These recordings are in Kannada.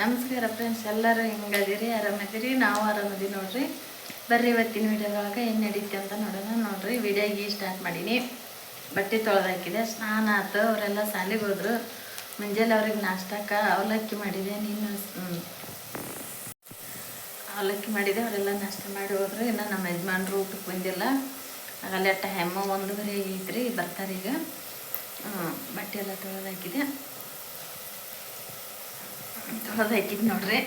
ನಮಸ್ಕಾರ ಫ್ರೆಂಡ್ಸ್ ಎಲ್ಲರೂ ಹೆಂಗದಿರಿ? ಆರಾಮದಿರಿ? ನಾವು ಆರಾಮದಿ ನೋಡ್ರಿ. ಬರ್ರಿ ಇವತ್ತಿನ ವಿಡಿಯೋದೊಳಗೆ ಏನು ನಡೀತಿ ಅಂತ ನೋಡೋಣ. ನೋಡ್ರಿ ವಿಡಿಯೋಗೆ ಸ್ಟಾರ್ಟ್ ಮಾಡೀನಿ. ಬಟ್ಟೆ ತೊಳೆದಾಕಿದೆ. ಸ್ನಾನ ಆತು, ಅವರೆಲ್ಲ ಶಾಲೆಗೆ ಹೋದ್ರು. ಮುಂಜಾನೆ ಅವ್ರಿಗೆ ನಾಷ್ಟಕ್ಕೆ ಅವಲಕ್ಕಿ ಮಾಡಿದೆ. ನೀನು ಅವಲಕ್ಕಿ ಮಾಡಿದೆ. ಅವರೆಲ್ಲ ನಾಷ್ಟ ಮಾಡಿ ಹೋದ್ರು. ಇನ್ನು ನಮ್ಮ ಯಜಮಾನ್ರು ಊಟಕ್ಕೆ ಬಂದಿಲ್ಲ. ಆಗಲ್ಲೇ ಟೈಮ್ ಒಂದೂವರೆ ಐತ್ರಿ. ಬರ್ತಾರೆ ಈಗ. ಬಟ್ಟೆ ಎಲ್ಲ ತೊಳೆದಾಕಿದೆ. ತೊಳೆದು ಹಾಕಿದ್ ನೋಡ್ರಿ.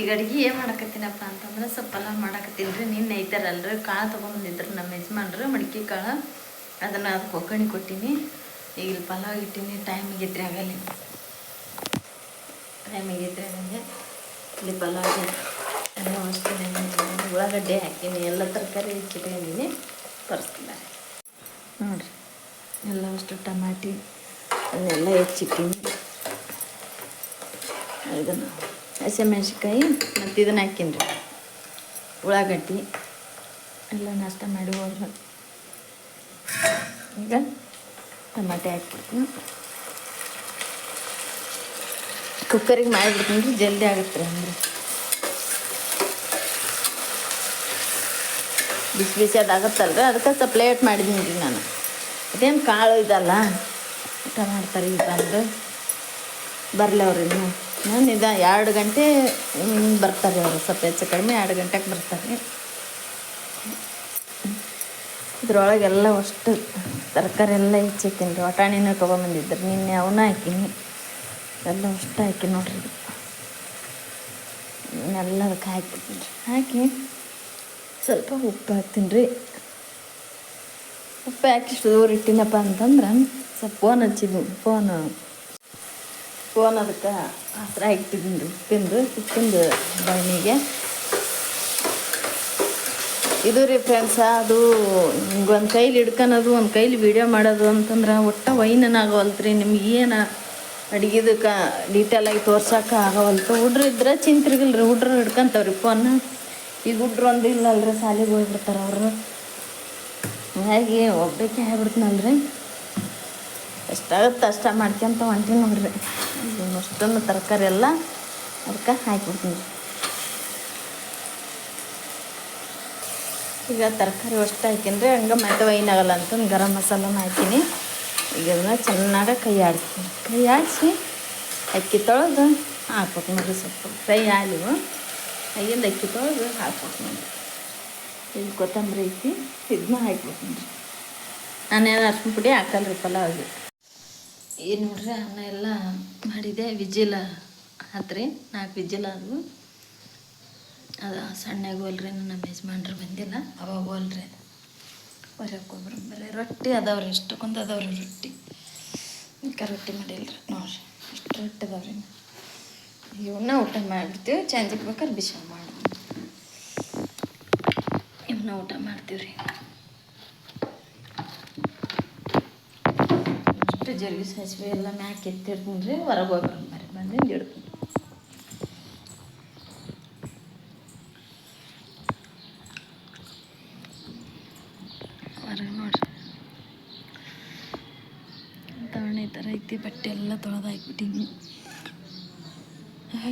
ಈಗ ಅಡ್ಗೆ ಏನು ಮಾಡಕತ್ತೀನಪ್ಪ ಅಂತಂದ್ರೆ ಸ್ವಲ್ಪ ಪಲಾವ್ ಮಾಡಕತ್ತೀನಿ ರೀ. ನಿನ್ನೆ ಐತಾರಲ್ರಿ. ಕಾಳು ತೊಗೊಂಬಂದಿದ್ರು ನಮ್ಮ ಯಜಮಾನ್ರು, ಮಡಿಕೆ ಕಾಳು. ಅದನ್ನು ಅದಕ್ಕೆ ಒಗ್ಗರಣೆ ಕೊಟ್ಟೀನಿ. ಈಗ ಇಲ್ಲಿ ಪಲಾವ್ ಇಟ್ಟೀನಿ. ಟೈಮ್ ಆಗೈತ್ರಿ ಆಗಲ್ಲಿ. ಟೈಮ್ ಆಗೈತ್ರಿ ಆಗಂಗೆ ಇಲ್ಲಿ ಪಲಾವ್ ಎಲ್ಲ ಉಳ್ಳಾಗಡ್ಡೆ ಹಾಕೀನಿ. ಎಲ್ಲ ತರಕಾರಿ ಹೆಚ್ಚಿಟ್ಕೊಂಡಿನಿ ತೋರಿಸ್ತೀನಿ ನೋಡ್ರಿ. ಎಲ್ಲ ಅಷ್ಟು ಟಮಾಟಿ ಅದನ್ನೆಲ್ಲ ಹೆಚ್ಚಿಟ್ಟೀನಿ ಇದನ್ನು. ಹಸಿಮೆಣ್ಸಿಕಾಯಿ ಮತ್ತು ಇದನ್ನು ಹಾಕೀನಿ ರೀ. ಉಳ್ಳಾಗಡ್ಡಿ ಎಲ್ಲ ನಾಷ್ಟ ಮಾಡಿ ಹೋದ್ರೆ ಈಗ ಟಮಾಟೆ ಹಾಕ್ಬಿಡ್ತೀನಿ. ಕುಕ್ಕರಿಗೆ ಮಾಡಿಬಿಡ್ತೀನಿ ಜಲ್ದಿ ಆಗುತ್ತೆ ರೀ ಅಂದ್ರೆ. ಬಿಸಿ ಬಿಸಿ ಅದಾಗತ್ತಲ್ರಿ ಅದಕ್ಕೆ ಸ್ವಲ್ಪ ಲೇಟ್ ಮಾಡಿದ್ದೀನಿ ರೀ ನಾನು. ಅದೇನು ಕಾಳು ಇದಲ್ಲ? ಊಟ ಮಾಡ್ತಾರೆ ಈಗ ಬಂದು. ಬರಲಿ ಅವ್ರು ನಾನು ಇದು ಎರಡು ಗಂಟೆ ಬರ್ತಾರೆ ಅವರು, ಸ್ವಲ್ಪ ಹೆಚ್ಚು ಕಡಿಮೆ ಎರಡು ಗಂಟೆಗೆ ಬರ್ತಾರೆ. ಇದ್ರೊಳಗೆಲ್ಲ ಅಷ್ಟು ತರಕಾರಿ ಎಲ್ಲ ಹೆಚ್ಚಿಕ್ತೀನಿ ರೀ ಒಟಾಣಿನ ತೊಗೊಂಬಂದಿದ್ರು ನಿನ್ನೆ ಅವನ್ನ ಹಾಕಿನಿ. ಎಲ್ಲ ಅಷ್ಟು ಹಾಕಿ ನೋಡ್ರಿ. ಎಲ್ಲ ಅದಕ್ಕೆ ಹಾಕಿದ್ದೀನಿ ರೀ. ಹಾಕಿ ಸ್ವಲ್ಪ ಉಪ್ಪು ಹಾಕ್ತೀನಿ ರೀ. ಉಪ್ಪು ಹಾಕಿ ಇಷ್ಟು ದೂರ ಇಟ್ಟಿನಪ್ಪ ಅಂತಂದ್ರೆ, ಸ್ವಲ್ಪ ಫೋನ್ ಹಚ್ಚಿದ್ವಿ ಫೋನು ಫೋನ್ ಅದಕ್ಕೆ ಹತ್ರ ಇಟ್ಟಿದ್ದು ತಿಂದು ಉಪ್ಪಿಂದು ಬಣ್ಣಿಗೆ ಇದು ರೀ ಫ್ರೆಂಡ್ಸ ಅದು ಒಂದು ಕೈಲಿ ಹಿಡ್ಕೊಳೋದು ಒಂದು ಕೈಲಿ ವಿಡಿಯೋ ಮಾಡೋದು ಅಂತಂದ್ರೆ ಒಟ್ಟು ವೈನನಾಗವಲ್ತು ರೀ ನಿಮ್ಗೆ ಏನು ಅಡುಗೆದಕ್ಕೆ ಡೀಟೇಲಾಗಿ ತೋರ್ಸೋಕೆ ಆಗವಲ್ತು. ಹುಡ್ರು ಇದ್ರೆ ಚಿಂತಿರ್ಗಿಲ್ಲ ರೀ ಹುಡ್ರು ಹಿಡ್ಕೊಂತವ್ರಿ ಫೋನ್ ಈಗ ಹುಡ್ರು ಒಂದು ಇಲ್ಲಲ್ರಿ, ಶಾಲೆಗೆ ಹೋಗ್ಬಿಡ್ತಾರೆ ಅವರು. ಹಾಗಾಗಿ ಒಬ್ಬಕ್ಕೆ ಆಗ್ಬಿಡ್ತೀನಲ್ರಿ ಎಷ್ಟಾಗುತ್ತೆ ಅಷ್ಟ ಮಾಡ್ಕೊಂತ ಹೊಂಟೀನಿ ನೋಡ್ರಿ. ಅಷ್ಟೊಂದು ತರಕಾರಿ ಎಲ್ಲ ಅದಕ್ಕೆ ಹಾಕಿಬಿಡ್ತೀನಿ. ಈಗ ತರಕಾರಿ ಅಷ್ಟು ಹಾಕಿನ್ರಿ, ಹಂಗೆ ಮತ್ತೆ ವೈನ್ ಆಗಲ್ಲ ಅಂತಂದು ಗರಂ ಮಸಾಲನ ಹಾಕಿನಿ. ಈಗ ಅದನ್ನ ಚೆನ್ನಾಗಿ ಕೈ ಆಡಿಸ್ತೀನಿ ಕೈ ಆಡಿಸಿ ಅಕ್ಕಿ ತೊಳೆದು ಹಾಕ್ಬೇಕು ನೋಡ್ರಿ ಸ್ವಲ್ಪ. ಫ್ರೈ ಆಲಿವು ಕೈಯಿಂದ ಅಕ್ಕಿ ತೊಳೆದು ಹಾಕ್ಬೇಕು ನೋಡ್ರಿ. ಇದು ಕೊತ್ತಂಬರಿ ಐತಿ ಇದನ್ನ ಹಾಕ್ಬೇಕು ನೋಡ್ರಿ. ನಾನೇನು ಅರ್ಶಿನ ಪುಡಿ ಹಾಕಲ್ರಿ ಪಲಾವ್ಗೆ ಏನು ನೋಡ್ರಿ ಅನ್ನ ಎಲ್ಲ ಮಾಡಿದೆ. ವಿಜಿಲ ಹತ್ರಿ ನಾಲ್ಕು ವಿಜಿಲ ಅದು ಅದು ಸಣ್ಣಗೆ ಹೋಲ್ರಿ ನಮ್ಮ ಯಜಮಾನ್ರು ಬಂದಿಲ್ಲ. ಅವಾಗ ಹೋಲ್ರಿ ಒಬ್ರು ಬರೀ ರೊಟ್ಟಿ ಅದಾವ್ರಿ ಎಷ್ಟಕ್ಕೊಂದು ಅದಾವ್ರಿ ರೊಟ್ಟಿ. ಈಗ ರೊಟ್ಟಿ ಮಾಡಿಲ್ರಿ. ನೋಡ್ರಿ, ಇಷ್ಟು ರೊಟ್ಟಿ ಅದಾವ್ರಿ ಇವನ್ನ ಊಟ ಮಾಡಿಬಿಡ್ತೀವಿ. ಚಂದಕ್ಕೆ ಬೇಕಾದ್ರೆ ಬಿಸಿ ಮಾಡಿ ಇವನ್ನ ಊಟ ಮಾಡ್ತೀವಿ ರೀ ಅಷ್ಟು ಜರುಗಿ ಸಾಸಿವೆ ಎಲ್ಲ ಮ್ಯಾಕ್ ಎತ್ತಿರ್ತೀನಿ ರೀ, ಹೊರಗೆ ಹೋಗ್ಬಾರ ಬರೀ ಬಂದು ಇಡ್ತೀನಿ ಹೊರಗೆ ನೋಡ್ರಿ. ತವಣೆ ಥರ ಐತಿ, ಬಟ್ಟೆ ಎಲ್ಲ ತೊಳೆದಾಕ್ಬಿಟ್ಟೀನಿ.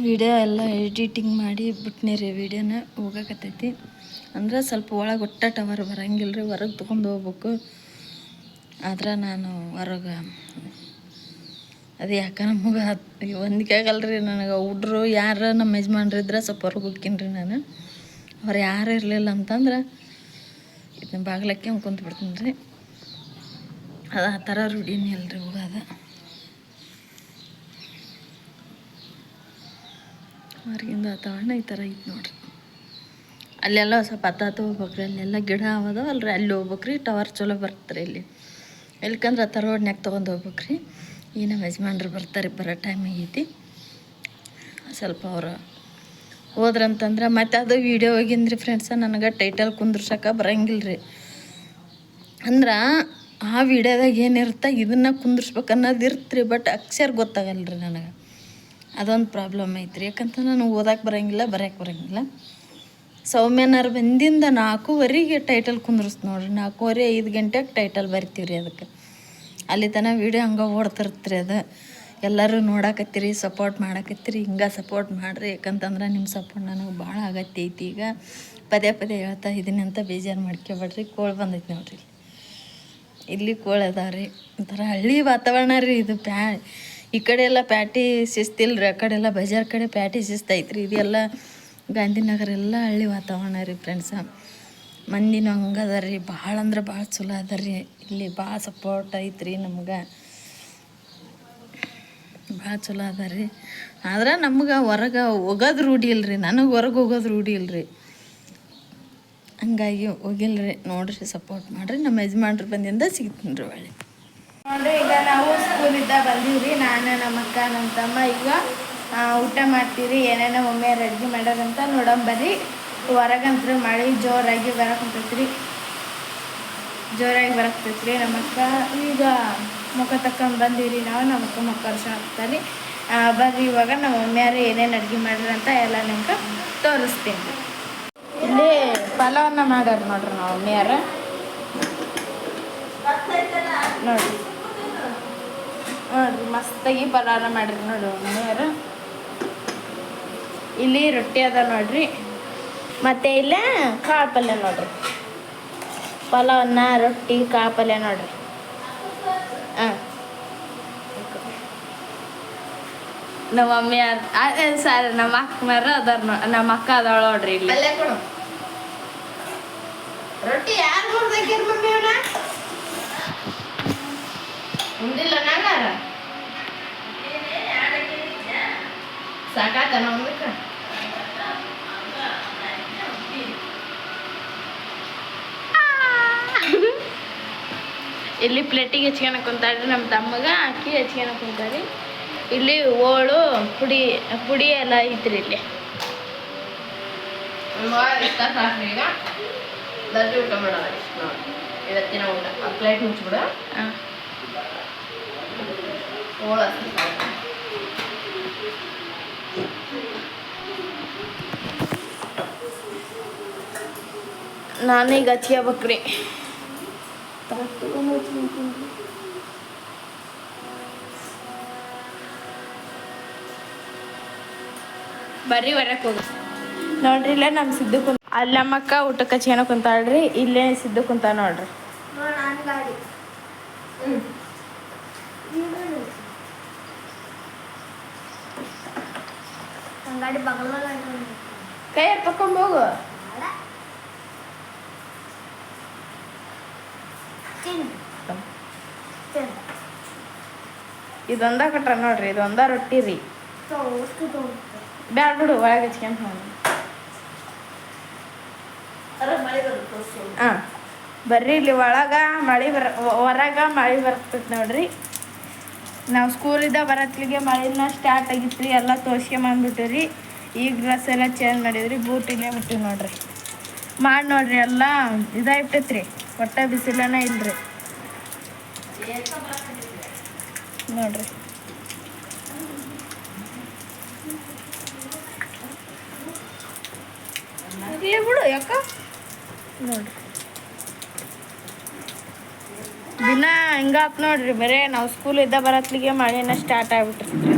ವಿಡಿಯೋ ಎಲ್ಲ ಎಡಿಟಿಂಗ್ ಮಾಡಿ ಬಿಟ್ನಿ ರೀ, ವಿಡಿಯೋನ ಹೋಗಕತ್ತೈತಿ. ಅಂದ್ರೆ ಸ್ವಲ್ಪ ಒಳಗೆ ಒಟ್ಟ ಟವರ್ ಬರಂಗಿಲ್ಲ ರೀ ಹೊರಗೆ ತೊಗೊಂಡು ಹೋಗ್ಬೇಕು. ಆದ್ರೆ ನಾನು ಹೊರಗೆ ಅದು ಯಾಕೆ ನಮಗೆ ಹೊಂದಿಕೆ ಆಗಲ್ರಿ ನನಗೆ ಹುಡ್ರು ಯಾರು ನಮ್ಮ ಯಜಮಾನ್ರು ಇದ್ರೆ ಸ್ವಲ್ಪ ಹೊರಗೆ ಹೋಗ್ತೀನಿ ನಾನು. ಅವ್ರು ಯಾರು ಇರಲಿಲ್ಲ ಅಂತಂದ್ರೆ ಇದನ್ನ ಬಾಗ್ಲಕ್ಕೆ ಕುಂತು ಬಿಡ್ತೀನಿ ರೀ ಅದು ಆ ಥರ ರೂಢಿನೇ ಅಲ್ರಿ ಹೋಗೋದು ಹೊರಗಿಂದ ವಾತಾವರಣ ಈ ಥರ ಐತೆ ನೋಡ್ರಿ. ಅಲ್ಲೆಲ್ಲ ಸ್ವಲ್ಪ ಹತ್ತಾತ ಹೋಗ್ಬೇಕ್ರಿ, ಅಲ್ಲೆಲ್ಲ ಗಿಡ ಅವದವ ಅಲ್ರಿ ಅಲ್ಲಿ ಹೋಗ್ಬೇಕ್ರಿ ಟವರ್ ಚಲೋ ಬರ್ತಾರೆ ಇಲ್ಲಿ. ಎಲ್ಕಂದ್ರೆ ಆ ಥರ ರೋಡ್ನ್ಯಾಗ ತೊಗೊಂಡು ಹೋಗ್ಬೇಕ್ರಿ. ಈ ನಮ್ಮ ಯಜಮಾನ್ರು ಬರ್ತಾರೆ, ಬರೋ ಟೈಮ್ ಆಗೈತಿ. ಸ್ವಲ್ಪ ಅವರು ಹೋದ್ರಂತಂದ್ರೆ ಮತ್ತೆ ಅದು ವೀಡಿಯೋ ಹೋಗಿಂದ್ರಿ ಫ್ರೆಂಡ್ಸ ನನಗೆ ಟೈಟಲ್ ಕುಂದ್ರಸಕ್ಕೆ ಬರಂಗಿಲ್ಲ ರೀ ಅಂದ್ರೆ ಆ ವೀಡಿಯೋದಾಗ ಏನಿರುತ್ತೆ ಇದನ್ನು ಕುಂದಿರ್ಸ್ಬೇಕು ಅನ್ನೋದು ಇರ್ತ್ರಿ ಬಟ್ ಅಕ್ಷರ ಗೊತ್ತಾಗಲ್ಲ ರೀ ನನಗೆ. ಅದೊಂದು ಪ್ರಾಬ್ಲಮ್ ಐತ್ರಿ. ಯಾಕಂತ ನಾನು ಓದಕ್ಕೆ ಬರಂಗಿಲ್ಲ ಬರೆಯಕ್ಕೆ ಬರಂಗಿಲ್ಲ. ಸೌಮ್ಯನಾರು ಬಂದಿಂದ ನಾಲ್ಕೂವರೆಗೆ ಟೈಟಲ್ ಕುಂದ್ರಸ್ ನೋಡ್ರಿ. ನಾಲ್ಕೂವರೆ ಐದು ಗಂಟೆಗೆ ಟೈಟಲ್ ಬರಿತೀವಿ ರೀ ಅದಕ್ಕೆ. ಅಲ್ಲಿ ತನಕ ವೀಡಿಯೋ ಹಂಗೆ ಓಡ್ತಿರ್ತ್ರಿ ಅದು. ಎಲ್ಲರೂ ನೋಡಾಕತ್ತೀರಿ ಸಪೋರ್ಟ್ ಮಾಡಕತ್ತೀರಿ, ಹಿಂಗೆ ಸಪೋರ್ಟ್ ಮಾಡಿರಿ. ಯಾಕಂತಂದ್ರೆ ನಿಮ್ಮ ಸಪೋರ್ಟ್ ನನಗೆ ಭಾಳ ಅಗತ್ಯ ಐತಿ ಈಗ. ಪದೇ ಪದೇ ಹೇಳ್ತಾ ಇದ್ದೀನಿ ಅಂತ ಬೇಜಾರು ಮಾಡ್ಕೊಬೇಡ್ರಿ ಕೋಳು ಬಂದೈತಿ ನೋಡ್ರಿ ಇಲ್ಲಿ. ಕೋಳ್ ಅದಾವ್ರಿ. ಒಂಥರ ಹಳ್ಳಿ ವಾತಾವರಣ ರೀ ಇದು ಪ್ಯಾ, ಈ ಕಡೆ ಎಲ್ಲ ಪ್ಯಾಟಿ ಶಿಸ್ತಿಲ್ಲ ರೀ ಆ ಕಡೆ ಎಲ್ಲ ಬಜಾರ್ ಕಡೆ ಪ್ಯಾಟಿ ಶಿಸ್ತೈತ್ರಿ ಇದೆಲ್ಲ ಗಾಂಧಿನಗರ ಎಲ್ಲ ಹಳ್ಳಿ ವಾತಾವರಣ ರೀ ಫ್ರೆಂಡ್ಸ ಮಂದಿನೂ ಹಂಗೆ ಅದ ರೀ ಭಾಳ ಅಂದ್ರೆ ಭಾಳ ಚಲೋ ಅದ ರೀ ಇಲ್ಲಿ ಭಾಳ ಸಪೋರ್ಟ್ ಐತ್ರಿ ನಮ್ಗೆ. ಭಾಳ ಚಲೋ ಅದ ರೀ ಆದ್ರೆ ನಮ್ಗೆ ಹೊರಗೆ ಹೋಗೋದು ರೂಢಿ ಇಲ್ರಿ, ನನಗೆ ಹೊರಗೆ ಹೋಗೋದು ರೂಢಿ ಇಲ್ರಿ. ಹಂಗಾಗಿ ಹೋಗಿಲ್ರಿ, ನೋಡ್ರಿ ಸಪೋರ್ಟ್ ಮಾಡಿರಿ, ನಮ್ಮ ಯಜಮಾನ್ರು ಬಂದಿಂದ ಸಿಗ್ತೀನಿ ರೀ ಒಳ್ಳೆ. ನೋಡ್ರಿ, ಈಗ ನಾವು ಸ್ಕೂಲಿಂದ ಬಂದೀವ್ರಿ, ನಾನು, ನಮ್ಮ ಅಕ್ಕ, ನಮ್ಮ ತಮ್ಮ, ಈಗ ಊಟ ಮಾಡ್ತೀರಿ, ಏನೇನೋ ಒಮ್ಮೆ ಅಡ್ಗೆ ಮಾಡೋದಂತ ನೋಡಂಬರ್ರಿ ಹೊರಗಂತ್ರ ಮಳೆ ಜೋರಾಗಿ ಬರಕುಂತೈತ್ರಿ. ಜೋರಾಗಿ ಬರಕ್ತೈತ್ರಿ. ನಮ್ಮಕ್ಕ ಈಗ ಮುಖ ತಕ್ಕೊಂಡ್ ಬಂದಿರಿ ನಾವು ನಮ್ಮಕ್ಕ ಮುಖ ವರ್ಷ ಆಗ್ತಾರೆ ಬರ್ರಿ ಇವಾಗ ನಮ್ಮ ಮಮ್ಮಿಯಾರು ಏನೇನು ಅಡ್ಗೆ ಅಂತ ಎಲ್ಲ ನಿಮ್ಗೆ ತೋರಿಸ್ತೀನಿ. ಇಲ್ಲಿ ಪಲಾವನ್ನ ಮಾಡ್ಯಾರ ನೋಡ್ರಿ ನಾವು ಮಮ್ಮಿಯಾರ ನೋಡ್ರಿ. ನೋಡ್ರಿ, ಮಸ್ತಾಗಿ ಪಲಾವನ್ನ ಮಾಡ್ರಿ ನೋಡ್ರಿ ಮಮ್ಮಿಯಾರ ಇಲ್ಲಿ ರೊಟ್ಟಿ ಅದ ನೋಡ್ರಿ. ಮತ್ತೆ ಇಲ್ಲ ಕಾಳು ಪಲ್ಯ ನೋಡ್ರಿ. ಪಲಾವನ್ನ ರೊಟ್ಟಿ ಕಾಳು ಪಲ್ಯ ನೋಡ್ರಿ. ಹಾಂ. ನಮ್ಮ ಮಮ್ಮಿ ಸರ್ ನಮ್ಮ ಅಕ್ಕನರ ಅದಾರ ನೋ ನಮ್ಮ ಅಕ್ಕ ಅದಾಳ ನೋಡ್ರಿ ಇಲ್ಲಿ. ರೊಟ್ಟಿ ಯಾರು ನೋಡ್ಬೇಕಿರ್ ಮಮ್ಮಿ ಅವನ? ಉಂಡಿಲ್ಲ ಸಾಕಾತ ನಮ್ದಕ್ಕ ಇಲ್ಲಿ ಪ್ಲೇಟಿಗೆ ಹೆಚ್ಕೊಳಕ್ ಕುಂತಾಳ್ರಿ ನಮ್ಮ ತಮ್ಮಗ ಅಕ್ಕಿ ಹೆಚ್ಕೊಳಕ್ ಕುಂತಾರಿ ಇಲ್ಲಿ ಓಳು ಪುಡಿ ಪುಡಿ ಎಲ್ಲ ಐತ್ರಿ ಇಲ್ಲಿ. ಊಟ ಮಾಡೋಣ ಇವತ್ತಿನ ಊಟ. ಪ್ಲೇಟ್ ಮುಚ್ಚಿಬಿಡು ಓಳು ನಾನೀಗ ಹಚ್ಕೋಬೇಕ್ರಿ ಬರ್ರಿ ಬರಕ್ಕೆ ಹೋಗಿ. ನೋಡ್ರಿ ಇಲ್ಲ ನಮ್ಮ ಸಿದ್ದು ಕುಂತ ಅಲ್ಲಮ್ಮಕ್ಕ ಊಟಕ್ಕೆ ಹಚ್ಕೊಳಕ್ ಕುಂತಾಳ್ರಿ ಇಲ್ಲೇ ಸಿದ್ದು ಕುಂತ ನೋಡ್ರಿ. ಕೈ ತಕೊಂಡ್ ಹೋಗು. ಇದೊಂದ ಕಟ್ರ ನೋಡ್ರಿ ಇದೊಂದ ರೊಟ್ಟಿ ರೀ. ಬ್ಯಾಡ ಬಿಡು, ಒಳಗೆ ಹಚ್ಕೊಂಡ್ ಹಾಂ, ಬರ್ರಿ ಇಲ್ಲಿ ಒಳಗ ಮಳೆ ಬರ ಹೊರಗ ಮಳೆ ಬರ್ತೈತೆ ನೋಡ್ರಿ. ನಾವು ಸ್ಕೂಲಿಂದ ಬರತ್ಲಿಗೆ ಮಳೆನ ಸ್ಟಾರ್ಟ್ ಆಗಿತ್ತು ರೀ ಎಲ್ಲ ತೋರ್ಸ್ಕೊಂಬಂದ್ಬಿಟ್ಟು ರೀ ಈಗ ಡ್ರೆಸ್ ಎಲ್ಲ ಚೇಂಜ್ ಮಾಡಿದ್ರಿ ಬೂಟ್ ಇಲ್ಲೇ ಬಿಟ್ಟಿವಿ ನೋಡ್ರಿ. ಮಾಡಿ ನೋಡ್ರಿ, ಎಲ್ಲ ಇದಾಗ್ಬಿಟ್ಟೈತೆ ರೀ ಒಟ್ಟ ಬಿಸಿಲನ ಇಲ್ರಿ. ನೋಡ್ರಿ. ಬಿಡು ಯಾಕ? ನೋಡ್ರಿ. ದಿನ ಹಿಂಗಾತ್ ನೋಡ್ರಿ ಬರೇ ನಾವು ಸ್ಕೂಲ್ ಇದ್ದ ಬರತ್ಲಿಗೆ ಮಳೆನ ಸ್ಟಾರ್ಟ್ ಆಗ್ಬಿಟ್ಟಿರ್ತೀರಿ